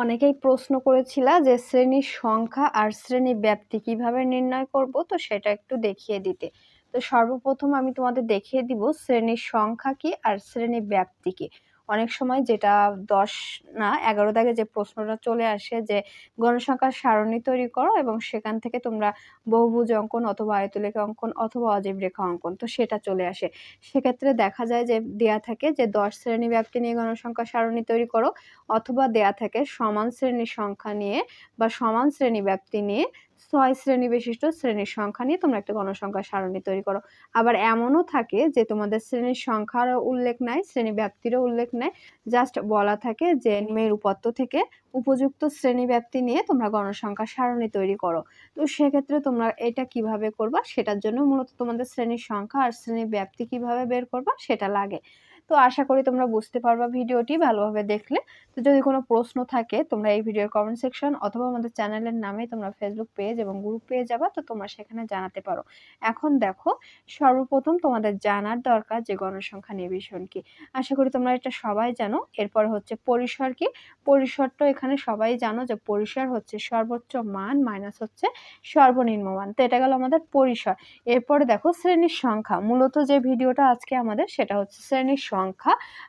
অনেকেই প্রশ্ন করেছিল যে শ্রেণির সংখ্যা আর শ্রেণি ব্যাপ্তি কীভাবে নির্ণয় করব, তো সেটা একটু দেখিয়ে দিতে। তো সর্বপ্রথম আমি তোমাদের দেখিয়ে দিব শ্রেণির সংখ্যা কি আর শ্রেণি ব্যাপ্তি কি। অনেক সময় যেটা দশ না, এগারো দাগে যে প্রশ্নটা চলে আসে যে, গণসংখ্যার সারণী তৈরি করো এবং সেখান থেকে তোমরা বহুভুজ অঙ্কন অথবা আয়তলেখা অঙ্কন অথবা অজীব রেখা অঙ্কন, তো সেটা চলে আসে। সেক্ষেত্রে দেখা যায় যে, দেয়া থাকে যে, দশ শ্রেণি ব্যাপ্তি নিয়ে গণসংখ্যা সারণী তৈরি করো অথবা দেয়া থাকে সমান শ্রেণির সংখ্যা নিয়ে বা সমান শ্রেণি ব্যাপ্তি নিয়ে ছয় শ্রেণি বিশিষ্ট শ্রেণির সংখ্যা নিয়ে তোমরা একটা গণসংখ্যা সারণী তৈরি করো। আবার এমনও থাকে যে তোমাদের শ্রেণির সংখ্যারও উল্লেখ নাই, শ্রেণি ব্যাপ্তিরও উল্লেখ নাই, জাস্ট বলা থাকে যে মেয়ের উপাত্ত থেকে উপযুক্ত শ্রেণি ব্যাপ্তি নিয়ে তোমরা গণসংখ্যা সারণী তৈরি করো। তো সেক্ষেত্রে তোমরা এটা কীভাবে করবা? সেটার জন্য মূলত তোমাদের শ্রেণির সংখ্যা আর শ্রেণি ব্যাপ্তি কীভাবে বের করবা? সেটা লাগে। তো আশা করি তোমরা বুঝতে পারবা ভিডিওটি ভালোভাবে দেখলে। তো যদি কোনো প্রশ্ন থাকে, তোমরা এই ভিডিওর কমেন্ট সেকশন অথবা আমাদের চ্যানেলের নামে তোমরা ফেসবুক পেজ এবং গ্রুপ পেয়ে যাবা, তো তোমরা সেখানে জানাতে পারো। এখন দেখো, সর্বপ্রথম তোমাদের জানার দরকার যে গণসংখ্যা নিবেশন কি। আশা করি তোমরা এটা সবাই জানো। এরপর হচ্ছে পরিসর কি। পরিসরটা এখানে সবাই জানো যে পরিসর হচ্ছে সর্বোচ্চ মান মাইনাস হচ্ছে সর্বনিম্ন মান। তো এটা গেল আমাদের পরিসর। এরপরে দেখো শ্রেণির সংখ্যা। মূলত যে ভিডিওটা আজকে আমাদের, সেটা হচ্ছে শ্রেণির সংখ্যা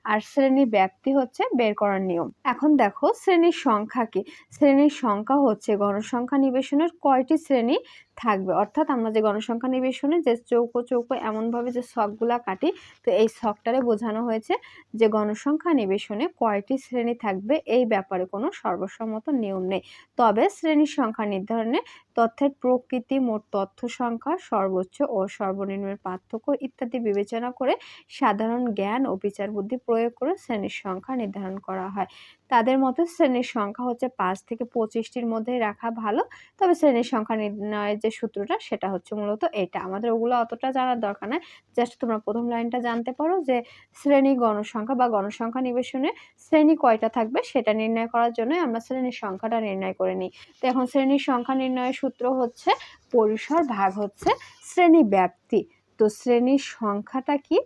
আর শ্রেণি ব্যাপ্তি হচ্ছে বের করার নিয়ম। এখন দেখো শ্রেণির সংখ্যা কি? শ্রেণির সংখ্যা হচ্ছে গণসংখ্যা নিবেশনের কয়টি শ্রেণি? থাকবে। অর্থাৎ আমরা যে গণসংখ্যা নিবেশনে যে চৌকো চৌকো এমনভাবে যে শখগুলা কাটি, তো এই শখটারে বোঝানো হয়েছে যে গণসংখ্যা নিবেশনে কয়টি শ্রেণি থাকবে এই ব্যাপারে কোনো সর্বসম্মত নিয়ম নেই। তবে শ্রেণির সংখ্যা নির্ধারণে তথ্যের প্রকৃতি, মোট তথ্য সংখ্যা, সর্বোচ্চ ও সর্বনিম্নের পার্থক্য ইত্যাদি বিবেচনা করে সাধারণ জ্ঞান ও বিচার বুদ্ধি প্রয়োগ করে শ্রেণির সংখ্যা নির্ধারণ করা হয়। তাদের মতে শ্রেণির সংখ্যা হচ্ছে পাঁচ থেকে পঁচিশটির মধ্যে রাখা ভালো, তবে শ্রেণির সংখ্যা নির্ণয়ের যে সূত্রটা সেটা হচ্ছে মূলত এটা। আমাদের ওগুলো অতটা জানার দরকার নাই। জাস্ট তোমরা প্রথম লাইনটা জানতে পারো যে, শ্রেণি গণসংখ্যা বা গণসংখ্যা নিবেশনে শ্রেণি কয়টা থাকবে সেটা নির্ণয় করার জন্য আমরা শ্রেণির সংখ্যাটা নির্ণয় করে নিই। তো এখন শ্রেণির সংখ্যা নির্ণয়ের সূত্র হচ্ছে পরিসর ভাগ হচ্ছে শ্রেণি ব্যাপ্তি। তো শ্রেণির সংখ্যাটা কি?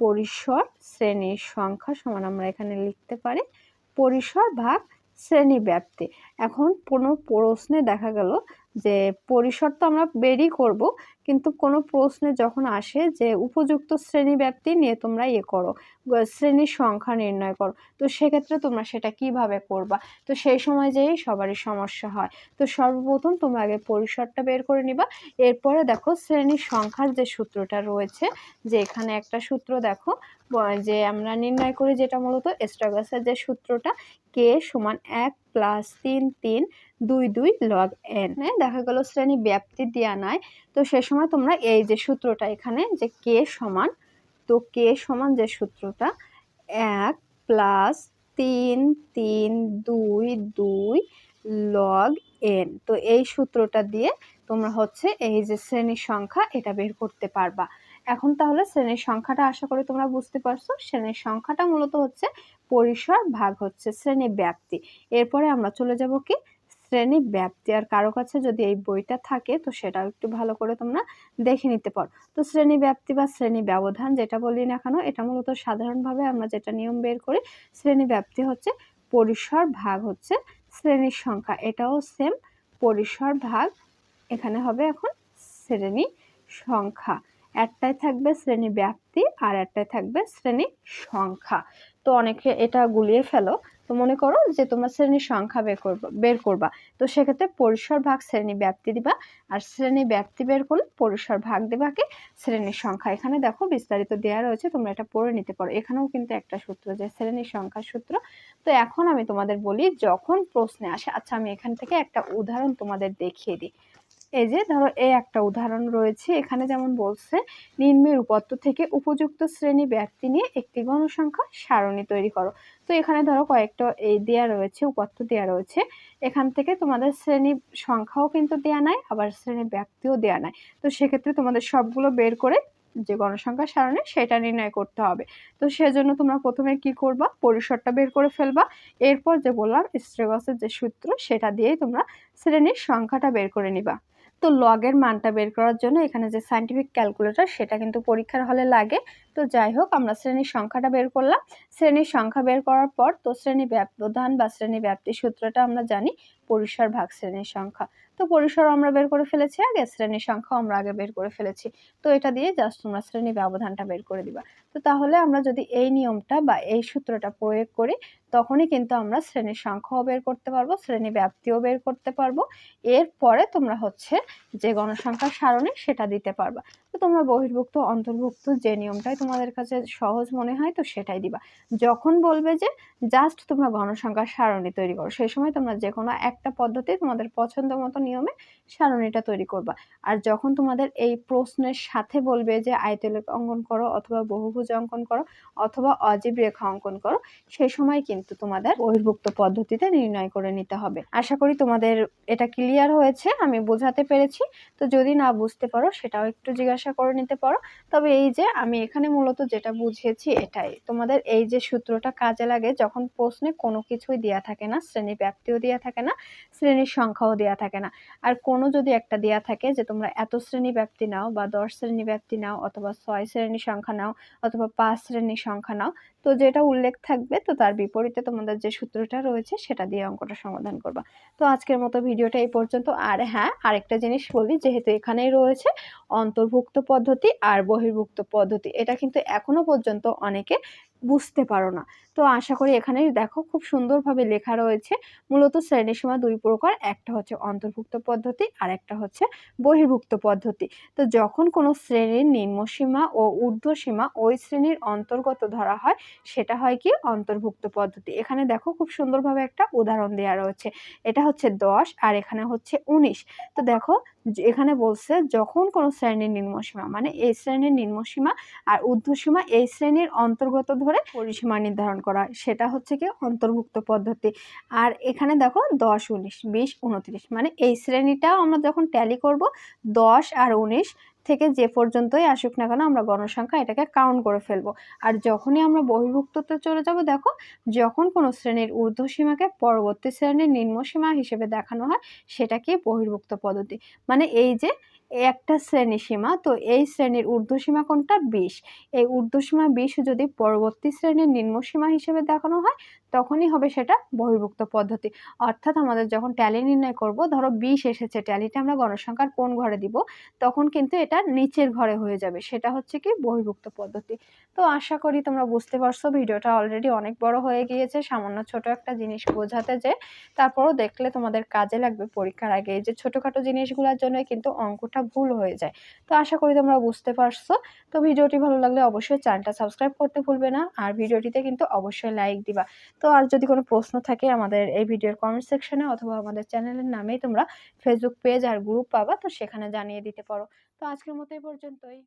পরিসর শ্রেণির সংখ্যা সমান আমরা এখানে লিখতে পারি। পরিসর ভাগ শ্রেণি ব্যাপ্তি। এখন কোনো প্রশ্নে দেখা গেল যে পরিসর তো আমরা বেরই করব, কিন্তু কোনো প্রশ্নে যখন আসে যে উপযুক্ত শ্রেণি ব্যাপ্তি নিয়ে তোমরা ইয়ে করো শ্রেণির সংখ্যা নির্ণয় করো, তো সেক্ষেত্রে তোমরা সেটা কীভাবে করবা? তো সেই সময় যেই সবারই সমস্যা হয়। তো সর্বপ্রথম তোমরা আগে পরিসরটা বের করে নিবা, এরপরে দেখো শ্রেণির সংখ্যার যে সূত্রটা রয়েছে, যে এখানে একটা সূত্র দেখো যে আমরা নির্ণয় করি যেটা মূলত এস্ট্রাগাসের যে সূত্রটা কে সমান এক প্লাস তিন তিন, দুই দুই লগ এন দেখা গেল শ্রেণি ব্যাপ্তি দেওয়া নাই, তো সে সময় তোমরা এই যে সূত্রটা এখানে, যে কে সমান, তো কে সমান যে সূত্রটা, এক প্লাস তিন তিন, দুই দুই লগ এন তো এই সূত্রটা দিয়ে তোমরা হচ্ছে এই যে শ্রেণির সংখ্যা এটা বের করতে পারবা। এখন তাহলে শ্রেণির সংখ্যাটা আশা করি তোমরা বুঝতে পারছ। শ্রেণির সংখ্যাটা মূলত হচ্ছে পরিসর ভাগ হচ্ছে শ্রেণি ব্যাপ্তি। এরপরে আমরা চলে যাব কি? শ্রেণি ব্যাপ্তি। আর কারও কাছে যদি এই বইটা থাকে, তো সেটাও একটু ভালো করে তোমরা দেখে নিতে পারো। তো শ্রেণি ব্যাপ্তি বা শ্রেণি ব্যবধান যেটা বলি না কেন, এটা মূলত সাধারণভাবে আমরা যেটা নিয়ম বের করি, শ্রেণি ব্যাপ্তি হচ্ছে পরিসর ভাগ হচ্ছে শ্রেণির সংখ্যা। এটাও সেম পরিসর ভাগ, এখানে হবে এখন শ্রেণি সংখ্যা। একটাই থাকবে শ্রেণি ব্যাপ্তি আর একটাই থাকবে শ্রেণি সংখ্যা। তো অনেকে এটা গুলিয়ে ফেলো। তো মনে করো যে তোমরা শ্রেণির সংখ্যা বের করবা বের করবা। তো সেক্ষেত্রে পরিসর ভাগ শ্রেণি ব্যাপ্তি দিবা আর শ্রেণি ব্যাপ্তি বের করলে পরিসর ভাগ দিবা কি? শ্রেণির সংখ্যা। এখানে দেখো বিস্তারিত দেওয়া রয়েছে, তোমরা এটা পড়ে নিতে পারো। এখানেও কিন্তু একটা সূত্র যে শ্রেণির সংখ্যার সূত্র। তো এখন আমি তোমাদের বলি যখন প্রশ্নে আসে আচ্ছা আমি এখান থেকে একটা উদাহরণ তোমাদের দেখিয়ে দিই। এই যে ধরো এই একটা উদাহরণ রয়েছে। এখানে যেমন বলছে নিম্নের উপত্য থেকে উপযুক্ত শ্রেণি ব্যক্তি নিয়ে একটি গণসংখ্যা সারণী তৈরি করো। তো এখানে ধরো কয়েকটা এই দেয়া রয়েছে, উপাত্ত দেয়া রয়েছে। এখান থেকে তোমাদের শ্রেণি সংখ্যাও কিন্তু দেয়া নাই, আবার শ্রেণি ব্যক্তিও দেয়া নাই। তো সেক্ষেত্রে তোমাদের সবগুলো বের করে যে গণসংখ্যা সারণী, সেটা নির্ণয় করতে হবে। তো সেজন্য তোমরা প্রথমে কি করবা? পরিসরটা বের করে ফেলবা। এরপর যে বললাম স্ট্রেগসের যে সূত্র, সেটা দিয়েই তোমরা শ্রেণির সংখ্যাটা বের করে নিবা। তো লগের মানটা বের করার জন্য এখানে যে সাইন্টিফিক ক্যালকুলেটর সেটা কিন্তু পরীক্ষার হলে লাগে। তো যাই হোক, আমরা শ্রেণির সংখ্যাটা বের করলাম। শ্রেণির সংখ্যা বের করার পর তো শ্রেণি ব্যবধান বা শ্রেণি ব্যাপ্তি সূত্রটা আমরা জানি, পরিসর ভাগ শ্রেণির সংখ্যা। তো পরিসর আমরা বের করে ফেলেছি আগে, শ্রেণির সংখ্যাও আমরা আগে বের করে ফেলেছি। তো এটা দিয়ে জাস্ট তোমরা শ্রেণি ব্যবধানটা বের করে দিবা। তো তাহলে আমরা যদি এই নিয়মটা বা এই সূত্রটা প্রয়োগ করি তখনই কিন্তু আমরা শ্রেণির সংখ্যাও বের করতে পারব, শ্রেণি ব্যাপ্তিও বের করতে পারব। এরপরে তোমরা হচ্ছে যে গণসংখ্যার সারণী সেটা দিতে পারবা। তো তোমরা বহির্ভুক্ত, অন্তর্ভুক্ত যে নিয়মটাই তোমাদের কাছে সহজ মনে হয় তো সেটাই দিবা। যখন বলবে যে জাস্ট তোমরা গণসংখ্যার সারণি তৈরি করো, সেই সময় তোমরা যে কোনো একটা পদ্ধতি তোমাদের পছন্দ মতো নিয়মে সারণিটা তৈরি করবা। আর যখন তোমাদের এই প্রশ্নের সাথে বলবে যে আয়তলেখ অঙ্কন করো অথবা বহুভুজ অঙ্কন করো অথবা অজীব রেখা অঙ্কন করো, সেই সময় কিন্তু তোমাদের বহির্ভুক্ত পদ্ধতিতে নির্ণয় করে নিতে হবে। আশা করি তোমাদের এটা ক্লিয়ার হয়েছে, আমি বোঝাতে পেরেছি। তো যদি না বুঝতে পারো, সেটাও একটু জিজ্ঞাসা করে নিতে পারো। তবে এই যে আমি এখানে মূলত যেটা বুঝিয়েছি এটাই, তোমাদের এই যে সূত্রটা কাজে লাগে যখন প্রশ্নে কোনো কিছুই দেওয়া থাকে না, শ্রেণি ব্যাপ্তিও দেওয়া থাকে না, শ্রেণির সংখ্যাও দেওয়া থাকে না। আর কোনো যদি একটা দেওয়া থাকে যে তোমরা এত শ্রেণি ব্যাপ্তি নাও বা দশ শ্রেণি ব্যাপ্তি নাও অথবা ছয় শ্রেণি সংখ্যা নাও অথবা পাঁচ শ্রেণি সংখ্যা নাও, তো যেটা উল্লেখ থাকবে তো তার বিপরীতে তোমাদের যে সূত্রটা রয়েছে সেটা দিয়ে অঙ্কটা সমাধান করবা। তো আজকের মতো ভিডিওটা এই পর্যন্ত। আর হ্যাঁ আরেকটা জিনিস বলি, যেহেতু এখানেই রয়েছে, অন্তর্ভুক্ত পদ্ধতি আর বহির্ভুক্ত পদ্ধতি। এটা কিন্তু এখনও পর্যন্ত অনেকে বুঝতে পারো না। তো আশা করি এখানে দেখো খুব সুন্দরভাবে লেখা রয়েছে। মূলত শ্রেণীসীমা দুই প্রকার, একটা হচ্ছে অন্তর্ভুক্ত পদ্ধতি আর একটা হচ্ছে বহির্ভুক্ত পদ্ধতি। তো যখন কোনো শ্রেণির নিম্নসীমা ও ঊর্ধ্বসীমা ওই শ্রেণির অন্তর্গত ধরা হয়, সেটা হয় কি? অন্তর্ভুক্ত পদ্ধতি। এখানে দেখো খুব সুন্দরভাবে একটা উদাহরণ দেওয়া রয়েছে। এটা হচ্ছে দশ আর এখানে হচ্ছে উনিশ। তো দেখো এখানে বলছে যখন কোনো শ্রেণির নিম্নসীমা মানে এই শ্রেণির নিম্নসীমা আর ঊর্ধ্বসীমা এই শ্রেণির অন্তর্গত ধরে পরিসীমা নির্ধারণ করা, সেটা হচ্ছে কি অন্তর্ভুক্ত পদ্ধতি। আর এখানে দেখো দশ, উনিশ, বিশ, উনত্রিশ মানে এই শ্রেণীটাও আমরা যখন ট্যালি করব, দশ আর উনিশ থেকে যে পর্যন্তই আসুক না কেন আমরা গণসংখ্যা এটাকে কাউন্ট করে ফেলব। আর যখনই আমরা বহির্ভুক্ততে চলে যাব, দেখো যখন কোনো শ্রেণির ঊর্ধ্বসীমাকে পরবর্তী শ্রেণির নিম্নসীমা হিসেবে দেখানো হয় সেটাকে বহির্ভুক্ত পদ্ধতি। মানে এই যে একটা শ্রেণি সীমা, তো এই শ্রেণির ঊর্ধ্বসীমা কোনটা? বিশ। এই ঊর্ধ্বসীমা বিশ যদি পরবর্তী শ্রেণির নিম্নসীমা হিসেবে দেখানো হয়, তখনই হবে সেটা বহির্ভুক্ত পদ্ধতি। অর্থাৎ আমাদের যখন ট্যালি নির্ণয় করব, ধরো বিশ এসেছে, ট্যালিটা আমরা গণসংখ্যার কোন ঘরে দিব, তখন কিন্তু এটা নিচের ঘরে হয়ে যাবে, সেটা হচ্ছে কি বহির্ভুক্ত পদ্ধতি। তো আশা করি তোমরা বুঝতে পারছ, ভিডিওটা অলরেডি অনেক বড় হয়ে গিয়েছে, সামান্য ছোট একটা জিনিস বোঝাতে যে, তারপরও দেখলে তোমাদের কাজে লাগবে পরীক্ষার আগে। এই যে ছোটোখাটো জিনিসগুলোর জন্য কিন্তু অঙ্কটা ভুল হয়ে যায়। তো আশা করি তোমরা বুঝতে পারছ। তো ভিডিওটি ভালো লাগলে অবশ্যই চ্যানেলটা সাবস্ক্রাইব করতে ভুলবে না। আর ভিডিওটিতে কিন্তু অবশ্যই লাইক দিবা। তো আর যদি কোনো প্রশ্ন থাকে আমাদের এই ভিডিওর কমেন্ট সেকশনে অথবা আমাদের চ্যানেলের নামেই তোমরা ফেসবুক পেজ আর গ্রুপ পাবা, তো সেখানে জানিয়ে দিতে পারো। তো আজকের মতো এই পর্যন্তই।